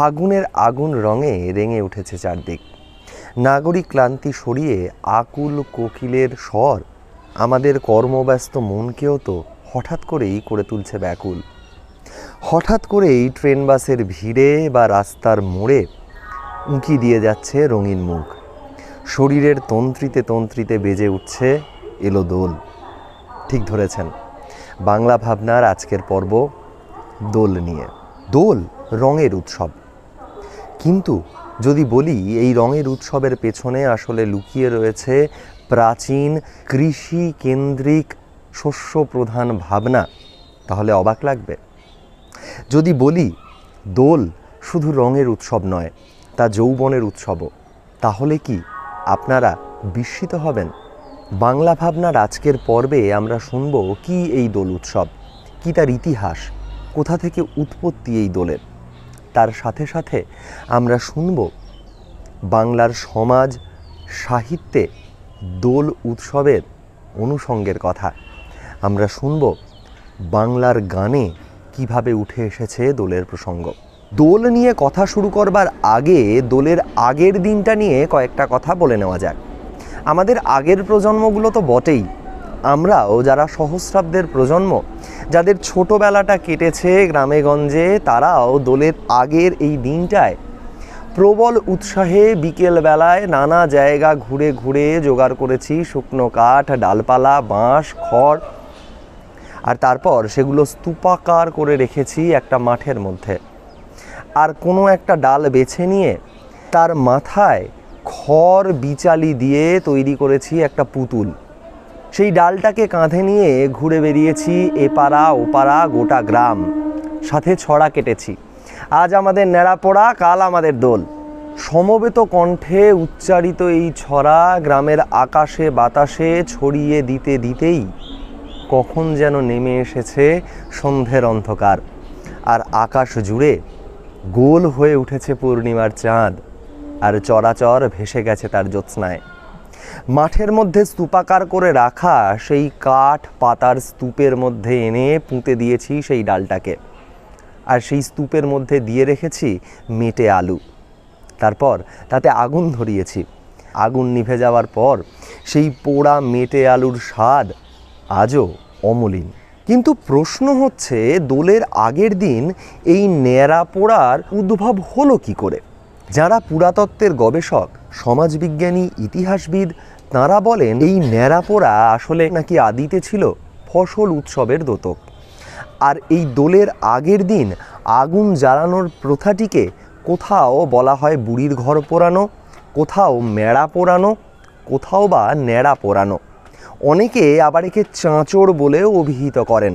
ফাগুনের আগুন রঙে রেঙে উঠেছে চারদিক। নাগরিক ক্লান্তি সরিয়ে আকুল কোকিলের স্বর। আমাদের কর্মব্যস্ত মনকেও তো হঠাৎ করেই করে তুলছে ব্যাকুল। হঠাৎ করেই ট্রেন বাসের ভিড়ে বা রাস্তার মোড়ে উঁকি দিয়ে যাচ্ছে রঙিন মুখ। শরীরের তন্ত্রিতে তন্ত্রিতে বেজে উঠছে এলো দোল। ঠিক ধরেছেন। বাংলা ভাবনার আজকের পর্ব দোল নিয়ে। দোল রঙের উৎসব। কিন্তু যদি বলি, এই রঙের উৎসবের পেছনে আসলে লুকিয়ে রয়েছে প্রাচীন কৃষি কেন্দ্রিক শস্য প্রধান ভাবনা, তাহলে অবাক লাগবে। যদি বলি, দোল শুধু রঙের উৎসব নয়, তা যৌবনের উৎসবও, তাহলে কি আপনারা বিস্মিত হবেন? বাংলা ভাবনার আজকের পর্বে আমরা শুনব কি এই দোল উৎসব, কি তার ইতিহাস, কোথা থেকে উৎপত্তি এই দোলের? তার সাথে সাথে আমরা শুনব বাংলার সমাজ সাহিত্যে দোল উৎসবের অনুষঙ্গের কথা। আমরা শুনব বাংলার গানে কীভাবে উঠে এসেছে দোলের প্রসঙ্গ। দোল নিয়ে কথা শুরু করবার আগে দোলের আগের দিনটা নিয়ে কয়েকটা কথা বলে নেওয়া যাক। আমাদের আগের প্রজন্মগুলো তো বটেই। আমরাও যারা সহস্রাব্দের প্রজন্ম, যাদের ছোটোবেলাটা কেটেছে গ্রামেগঞ্জে, তারাও দোলের আগের এই দিনটায় প্রবল উৎসাহে বিকেলবেলায় নানা জায়গা ঘুরে ঘুরে জোগাড় করেছি, শুকনো কাঠ, ডালপালা, বাঁশ, খড়। আর তারপর সেগুলো স্তূপাকার করে রেখেছি একটা মাঠের মধ্যে। আর কোনো একটা ডাল বেছে নিয়ে তার মাথায় খড় বিচালি দিয়ে তৈরি করেছি একটা পুতুল। সেই ডালটাকে কাঁধে নিয়ে ঘুরে বেরিয়েছি এপাড়া ওপাড়া গোটা গ্রাম। সাথে ছড়া কেটেছি। আজ আমাদের ন্যাড়াপোড়া, কাল আমাদের দোল। সমবেত কণ্ঠে উচ্চারিত এই ছড়া গ্রামের আকাশে বাতাসে ছড়িয়ে দিতে দিতেই কখন যেন নেমে এসেছে সন্ধ্যের অন্ধকার। আর আকাশ জুড়ে গোল হয়ে উঠেছে পূর্ণিমার চাঁদ। আর চরাচর ভেসে গেছে তার জ্যোৎস্নায়। মাঠের মধ্যে স্তূপাকার করে রাখা সেই কাঠ পাতার স্তূপের মধ্যে এনে পুঁতে দিয়েছি সেই ডালটাকে। আর সেই স্তূপের মধ্যে দিয়ে রেখেছি মেটে আলু। তারপর তাতে আগুন ধরিয়েছি। আগুন নিভে যাওয়ার পর সেই পোড়া মেটে আলুর স্বাদ আজও অমলিন। কিন্তু প্রশ্ন হচ্ছে, দোলের আগের দিন এই ন্যাড়া পোড়ার উদ্ভব হলো কি করে? যারা পুরাতত্ত্বের গবেষক, সমাজবিজ্ঞানী, ইতিহাসবিদ, তাঁরা বলেন এই ন্যাড়া পোড়া আসলে নাকি আদিতে ছিল ফসল উৎসবের দোতক। আর এই দোলের আগের দিন আগুন জ্বালানোর প্রথাটিকে কোথাও বলা হয় বুড়ির ঘর পোড়ানো, কোথাও মেড়া পোড়ানো, কোথাও বা ন্যাড়া পোড়ানো। অনেকে আবার একে চাঁচড় বলেও অভিহিত করেন।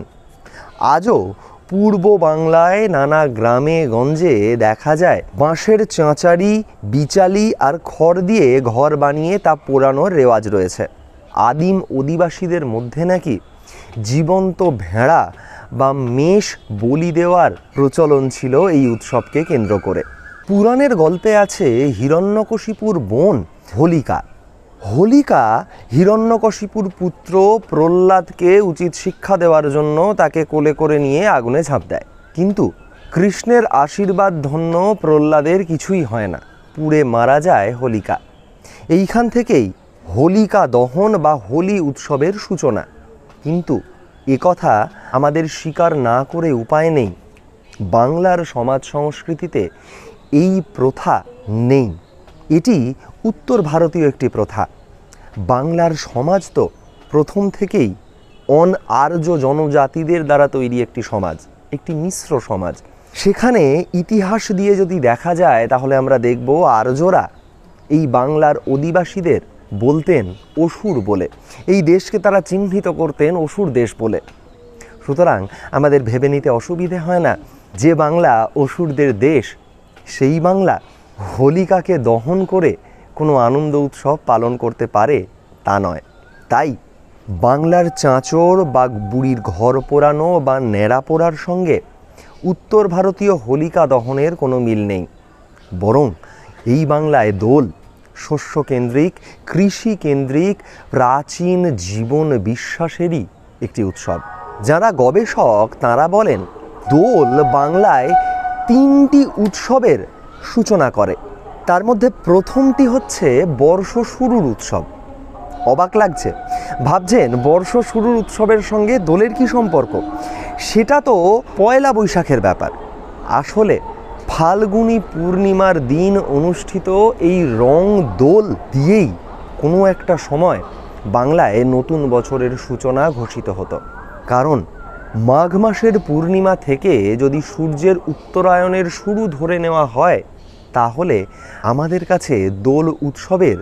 আজও পূর্ব বাংলায় নানা গ্রামে গঞ্জে দেখা যায় বাঁশের চাঁচারি, বিচালি আর খড় দিয়ে ঘর বানিয়ে তা পোড়ানোর রেওয়াজ রয়েছে। আদিম অধিবাসীদের মধ্যে নাকি জীবন্ত ভেড়া বা মেষ বলি দেওয়ার প্রচলন ছিল এই উৎসবকে কেন্দ্র করে। পুরাণের গল্পে আছে হিরণ্যকশিপুর বোন, হোলিকা। হোলিকা হিরণ্যকশিপুর পুত্র প্রহ্লাদকে উচিত শিক্ষা দেওয়ার জন্য তাকে কোলে করে নিয়ে আগুনে ঝাঁপ দেয়। কিন্তু কৃষ্ণের আশীর্বাদ ধন্য প্রহ্লাদের কিছুই হয় না। পুড়ে মারা যায় হোলিকা। এইখান থেকেই হোলিকা দহন বা হোলি উৎসবের সূচনা। কিন্তু কথা আমাদের স্বীকার না করে উপায় নেই। বাংলার সমাজ সংস্কৃতিতে এই প্রথা নেই। এটি উত্তর ভারতীয় একটি প্রথা। বাংলার সমাজ তো প্রথম থেকেই অন আর্য জনজাতিদের দ্বারা তৈরি একটি সমাজ, একটি মিশ্র সমাজ। সেখানে ইতিহাস দিয়ে যদি দেখা যায়, তাহলে আমরা দেখব আর্যরা এই বাংলার অধিবাসীদের বলতেন অসুর বলে। এই দেশকে তারা চিহ্নিত করতেন অসুর দেশ বলে। সুতরাং আমাদের ভেবে নিতে অসুবিধে হয় না যে বাংলা অসুরদের দেশ, সেই বাংলা হোলিকাকে দহন করে কোনো আনন্দ উৎসব পালন করতে পারে তা নয়। তাই বাংলার চাঁচর বা বুড়ির ঘর পোড়ানো বা ন্যাড়া পোড়ার সঙ্গে উত্তর ভারতীয় হোলিকা দহনের কোনো মিল নেই। বরং এই বাংলায় দোল শস্যকেন্দ্রিক কৃষিকেন্দ্রিক প্রাচীন জীবন বিশ্বাসেরই একটি উৎসব। যারা গবেষক তারা বলেন, দোল বাংলায় তিনটি উৎসবের সূচনা করে। তার মধ্যে প্রথমটি হচ্ছে বর্ষ শুরুর উৎসব। অবাক লাগছে। ভাবছেন, বর্ষ শুরুর উৎসবের সঙ্গে দোলের কি সম্পর্ক? সেটা তো পয়লা বৈশাখের ব্যাপার। আসলে ফাল্গুনী পূর্ণিমার দিন অনুষ্ঠিত এই রং দোল দিয়েই কোনো একটা সময় বাংলায় নতুন বছরের সূচনা ঘোষিত হতো। কারণ মাঘ মাসের পূর্ণিমা থেকে যদি সূর্যের উত্তরায়ণের শুরু ধরে নেওয়া হয় তাহলে আমাদের কাছে দোল উৎসবের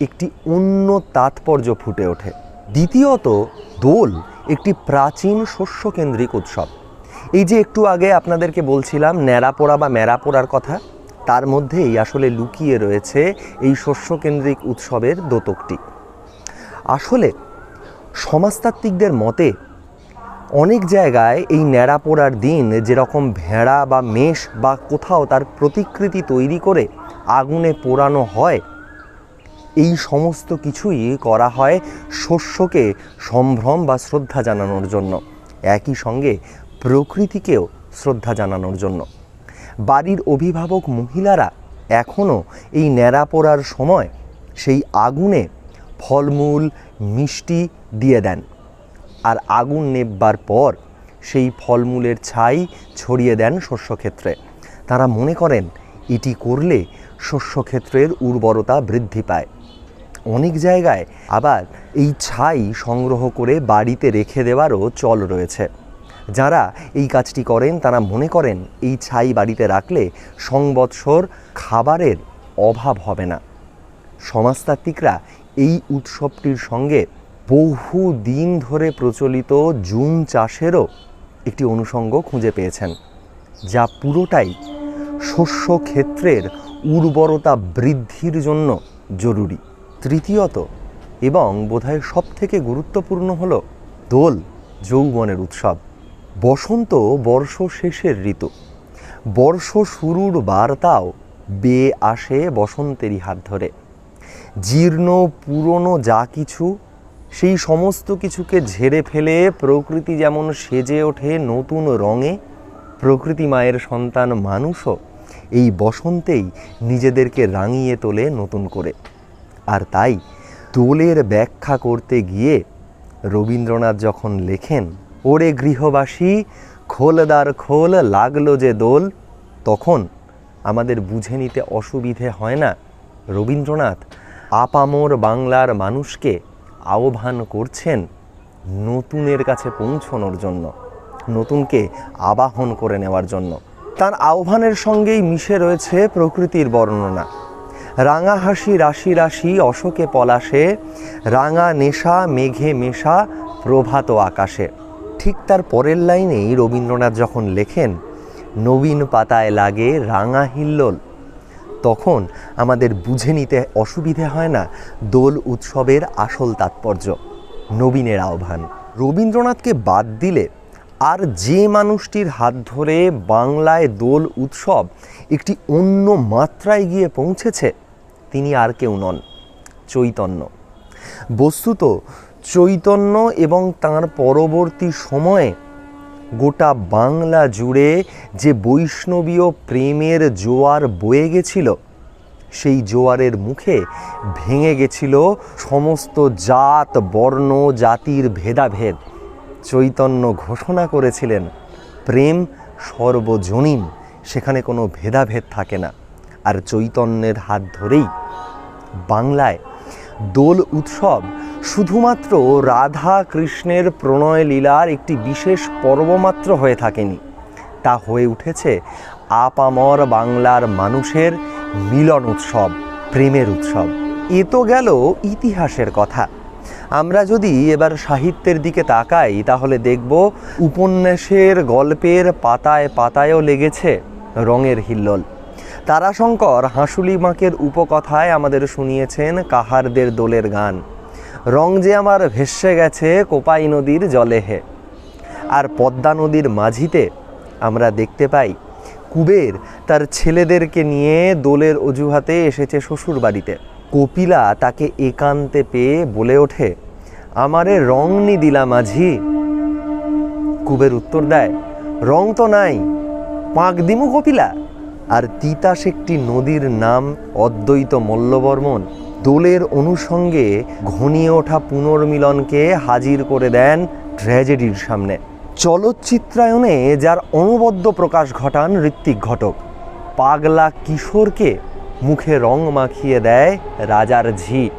একটি অন্য তাৎপর্য ফুটে ওঠে। দ্বিতীয়ত, দোল একটি প্রাচীন শস্যকেন্দ্রিক উৎসব। এই যে একটু আগে আপনাদেরকে বলছিলাম ন্যাড়াপোড়া বা ম্যাড়াপোড়ার কথা, তার মধ্যেই আসলে লুকিয়ে রয়েছে এই শস্যকেন্দ্রিক উৎসবের দোতকটি। আসলে সমাজতাত্ত্বিকদের মতে অনেক জায়গায় এই ন্যাড়া পোড়ার দিন যেরকম ভেড়া বা মেষ বা কোথাও তার প্রতিকৃতি তৈরি করে আগুনে পোড়ানো হয়, এই সমস্ত কিছুই করা হয় শস্যকে সম্ভ্রম বা শ্রদ্ধা জানানোর জন্য। একই সঙ্গে প্রকৃতিকেও শ্রদ্ধা জানানোর জন্য। বাড়ির অভিভাবক মহিলারা এখনও এই ন্যাড়া পোড়ার সময় সেই আগুনে ফলমূল, মিষ্টি দিয়ে দেন। আর আগুন নেববার পর সেই ফলমূলের ছাই ছড়িয়ে দেন শস্যক্ষেত্রে। তারা মনে করেন, এটি করলে শস্যক্ষেত্রের উর্বরতা বৃদ্ধি পায়। অনেক জায়গায় আবার এই ছাই সংগ্রহ করে বাড়িতে রেখে দেওয়ারও চল রয়েছে। যারা এই কাজটি করেন, তারা মনে করেন, এই ছাই বাড়িতে রাখলে সংবৎসর খাবারের অভাব হবে না। সমাজতাত্ত্বিকরা এই উৎসবটির সঙ্গে বহু দিন ধরে প্রচলিত জুম চাষেরও একটি অনুষঙ্গ খুঁজে পেয়েছেন, যা পুরোটাই শস্য ক্ষেত্রের উর্বরতা বৃদ্ধির জন্য জরুরি। তৃতীয়ত, এবং বোধহয় সব থেকে গুরুত্বপূর্ণ হল দোল যৌবনের উৎসব। বসন্ত বর্ষ শেষের ঋতু। বর্ষ শুরুর বার্তাও বেয়ে আসে বসন্তেরই হাত ধরে। জীর্ণ, পুরনো যা কিছু সেই সমস্ত কিছুকে ঝেড়ে ফেলে প্রকৃতি যেমন সেজে ওঠে নতুন রঙে, প্রকৃতি মায়ের সন্তান মানুষও এই বসন্তেই নিজেদেরকে রাঙিয়ে তোলে নতুন করে। আর তাই দোলের ব্যাখ্যা করতে গিয়ে রবীন্দ্রনাথ যখন লেখেন, ওরে গৃহবাসী, খোলদার খোল লাগল যে দোল তখন আমাদের বুঝে নিতে অসুবিধে হয় না রবীন্দ্রনাথ আপামোর বাংলার মানুষকে আহ্বান করছেন নতুনের কাছে পৌঁছনোর জন্য, নতুনকে আবাহন করে নেওয়ার জন্য। তার আহ্বানের সঙ্গেই মিশে রয়েছে প্রকৃতির বর্ণনা। রাঙা হাসি রাশি রাশি, অশোকে পলাশে, রাঙা নেশা, মেঘে মেশা, প্রভাত আকাশে। ঠিক তার পরের লাইনেই রবীন্দ্রনাথ যখন লেখেন, নবীন পাতায় লাগে রাঙা হিল্লোল। তখন আমাদের বুঝে নিতে অসুবিধে হয় না দোল উৎসবের আসল তাৎপর্য, নবীনের আহ্বান। রবীন্দ্রনাথকে বাদ দিলে আর যে মানুষটির হাত ধরে বাংলায় দোল উৎসব একটি অন্য মাত্রায় গিয়ে পৌঁছেছে, তিনি আর কেউ নন, চৈতন্য। বস্তুত চৈতন্য এবং তার পরবর্তী সময়ে গোটা বাংলা জুড়ে যে বৈষ্ণবীয় প্রেমের জোয়ার বয়ে গেছিল, সেই জোয়ারের মুখে ভেঙে গেছিল সমস্ত জাত, বর্ণ, জাতির ভেদাভেদ। চৈতন্য ঘোষণা করেছিলেন, প্রেম সর্বজনীন, সেখানে কোনো ভেদাভেদ থাকে না। আর চৈতন্যের হাত ধরেই বাংলায় দোল উৎসব শুধুমাত্র রাধা কৃষ্ণের প্রণয় লীলার একটি বিশেষ পর্বমাত্র হয়ে থাকেনি। তা হয়ে উঠেছে আপামর বাংলার মানুষের মিলন উৎসব, প্রেমের উৎসব। এ তো গেল ইতিহাসের কথা। আমরা যদি এবার সাহিত্যের দিকে তাকাই, তাহলে দেখব উপন্যাসের গল্পের পাতায় পাতায়ও লেগেছে রঙের হিল্লোল। তারাশঙ্কর হাঁসুলি মাকের উপকথায় আমাদের শুনিয়েছেন কাহারদের দোলের গান। রং যে আমার ভেসে গেছে কোপাই নদীর জলে হে। আর পদ্মা নদীর মাঝিতে আমরা দেখতে পাই, কুবের তার ছেলেদেরকে নিয়ে দোলের অজুহাতে এসেছে শ্বশুর বাড়িতে কপিলা তাকে একান্তে পেয়ে বলে ওঠে, আমারে রং নি দিলা মাঝি। কুবের উত্তর দেয়, রং তো নাই, পাঁক দিমু কপিলা। আর তিতাস একটি নদীর নাম অদ্বৈত মল্লবর্মন দোলের অনুষঙ্গে ঘনিয়ে ওঠা পুনর্মিলনকে হাজির করে দেন ট্র্যাজেডির সামনে। চলচ্চিত্রায়নে যার অনবদ্য প্রকাশ ঘটান ঋত্বিক ঘটক। পাগলা কিশোরকে মুখে রং মাখিয়ে দেয় রাজার ঝি।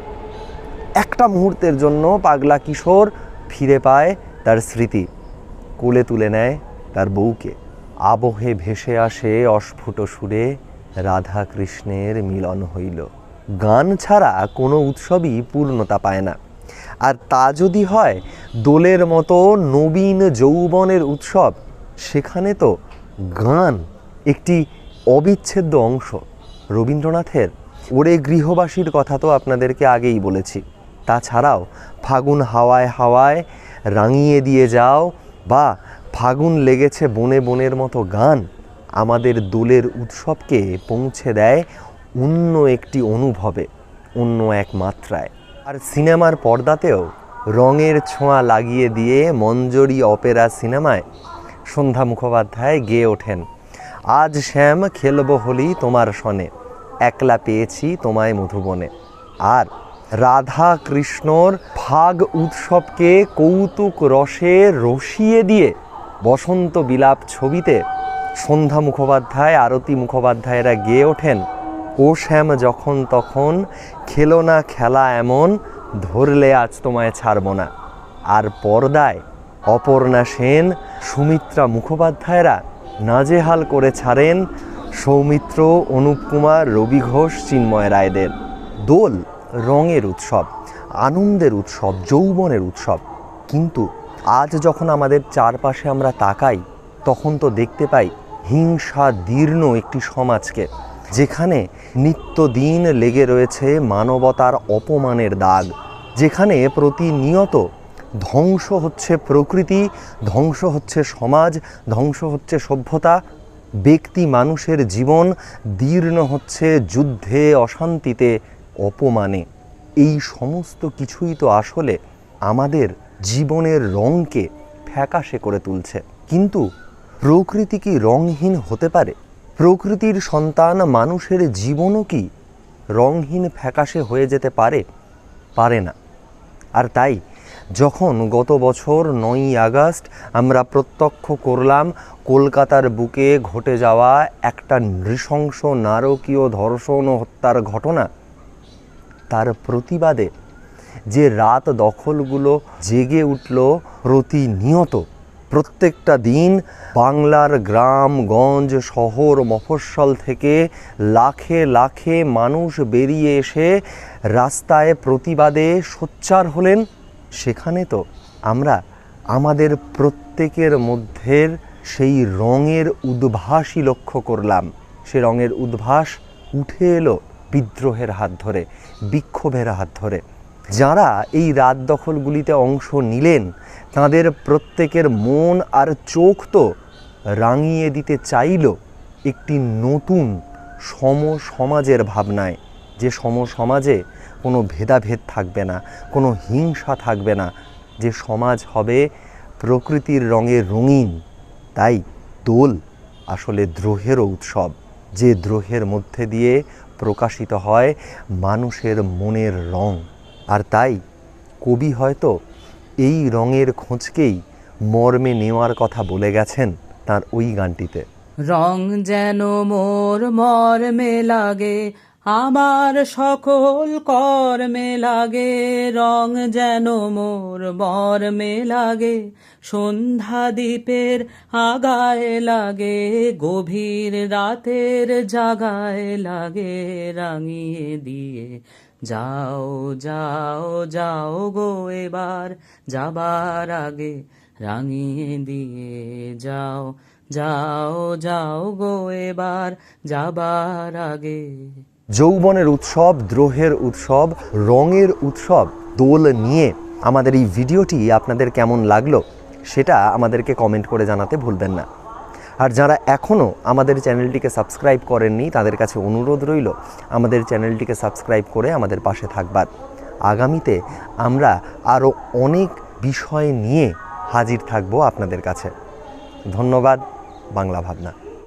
একটা মুহূর্তের জন্য পাগলা কিশোর ফিরে পায় তার স্মৃতি। কোলে তুলে নেয় তার বউকে। আবহে ভেসে আসে অস্ফুট সুরে রাধা কৃষ্ণের মিলন হইল। গান ছাড়া কোনো উৎসবই পূর্ণতা পায় না। আর তা যদি হয়, দোলের মতো নবীন যৌবনের উৎসব, সেখানে তো গান একটি অবিচ্ছেদ্য অংশ। রবীন্দ্রনাথের ওরে গৃহবাসীর কথা তো আপনাদেরকে আগেই বলেছি। তাছাড়াও ফাগুন হাওয়ায় হাওয়ায় রাঙিয়ে দিয়ে যাও বা ফাগুন লেগেছে বনে বনের মতো গান আমাদের দোলের উৎসবকে পৌঁছে দেয় অন্য একটি অনুভবে, অন্য এক মাত্রায়। আর সিনেমার পর্দাতেও রঙের ছোঁয়া লাগিয়ে দিয়ে মঞ্জরি অপেরা সিনেমায় সন্ধ্যা মুখোপাধ্যায় গেয়ে ওঠেন। আজ শ্যাম, খেলব হলি তোমার সনে, একলা পেয়েছি তোমায় মধুবনে। আর রাধা কৃষ্ণর ফাগ উৎসবকে কৌতুক রসে রসিয়ে দিয়ে বসন্ত বিলাপ ছবিতে সন্ধ্যা মুখোপাধ্যায়, আরতি মুখোপাধ্যায়রা গেয়ে ওঠেন ও শ্যাম যখন তখন খেলো না খেলা এমন, ধরলে আজ তোমায় ছাড়ব না। আর পর্দায় অপর্ণা সেন, সুমিত্রা মুখোপাধ্যায়রা নাজেহাল করে ছাড়েন সৌমিত্র, অনুপ কুমার, রবি ঘোষ, চিন্ময় রায়দের। দোল রঙের উৎসব, আনন্দের উৎসব, যৌবনের উৎসব। কিন্তু আজ যখন আমাদের চারপাশে আমরা তাকাই, তখন তো দেখতে পাই হিংসা, দীর্ণ একটি সমাজকে। যেখানে নিত্যদিন লেগে রয়েছে মানবতার অপমানের দাগ, যেখানে প্রতিনিয়ত ধ্বংস হচ্ছে প্রকৃতি, ধ্বংস হচ্ছে সমাজ, ধ্বংস হচ্ছে সভ্যতা, ব্যক্তি মানুষের জীবন দীর্ণ হচ্ছে যুদ্ধে, অশান্তিতে, অপমানে। এই সমস্ত কিছুই তো আসলে আমাদের জীবনের রঙকে ফ্যাকাশে করে তুলছে। কিন্তু প্রকৃতি কি রঙহীন হতে পারে? প্রকৃতির সন্তান মানুষের জীবনও কি রঙহীন ফ্যাকাশে হয়ে যেতে পারে? পারে না। আর তাই, যখন গত বছর নয়ই আগস্ট আমরা প্রত্যক্ষ করলাম, কলকাতার বুকে ঘটে যাওয়া একটা নৃশংস নারকীয় ধর্ষণ ও হত্যার ঘটনা, তার প্রতিবাদে যে রাত দখলগুলো জেগে উঠল প্রতিনিয়ত প্রত্যেকটা দিন বাংলার গ্রাম, গঞ্জ, শহর, মফস্বল থেকে লাখে লাখে মানুষ বেরিয়ে এসে রাস্তায় প্রতিবাদে সোচ্চার হলেন। সেখানে তো আমরা আমাদের প্রত্যেকের মধ্যের সেই রঙের উদ্ভাসই লক্ষ্য করলাম। সে রঙের উদ্ভাস উঠে এলো বিদ্রোহের হাত ধরে, বিক্ষোভের হাত ধরে। যারা এই রাত দখলগুলিতে অংশ নিলেন, তাদের প্রত্যেকের মন আর চোখ তো রাঙিয়ে দিতে চাইল একটি নতুন সম সমাজের ভাবনায়। যে সম সমাজে কোনো ভেদাভেদ থাকবে না, কোনো হিংসা থাকবে না, যে সমাজ হবে প্রকৃতির রঙে রঙিন, তাই দোল আসলে দ্রোহেরও উৎসব। যে দ্রোহের মধ্যে দিয়ে প্রকাশিত হয় মানুষের মনের রং। আর তাই কবি হয়তো এই রঙের খোঁজকেই মর্মে নেওয়ার কথা বলে গেছেন তার ওই গানটিতে। রং যেন মোর মর্মে লাগে, আমার সকল কর্মে লাগে। রং যেন মোর মর্মে লাগে, সন্ধ্যা দ্বীপের আগায় লাগে, গভীর রাতের জাগায় লাগে, রাঙিয়ে দিয়ে যাও যাও যাও গো এবার যাবার আগে রাঙিয়ে দিয়ে যাও যাও যাও গো এবার যাবার আগে। যৌবনের উৎসব, দ্রোহের উৎসব, রঙের উৎসব, দোল নিয়ে আমাদের এই ভিডিওটি আপনাদের কেমন লাগল সেটা আমাদেরকে কমেন্ট করে জানাতে ভুলবেন না। আর যারা এখনও আমাদের চ্যানেলটিকে সাবস্ক্রাইব করেননি, তাদের কাছে অনুরোধ রইল, আমাদের চ্যানেলটিকে সাবস্ক্রাইব করে আমাদের পাশে থাকবার। আগামীতে আমরা আরও অনেক বিষয় নিয়ে হাজির থাকব আপনাদের কাছে। ধন্যবাদ, বাংলা ভাবনা।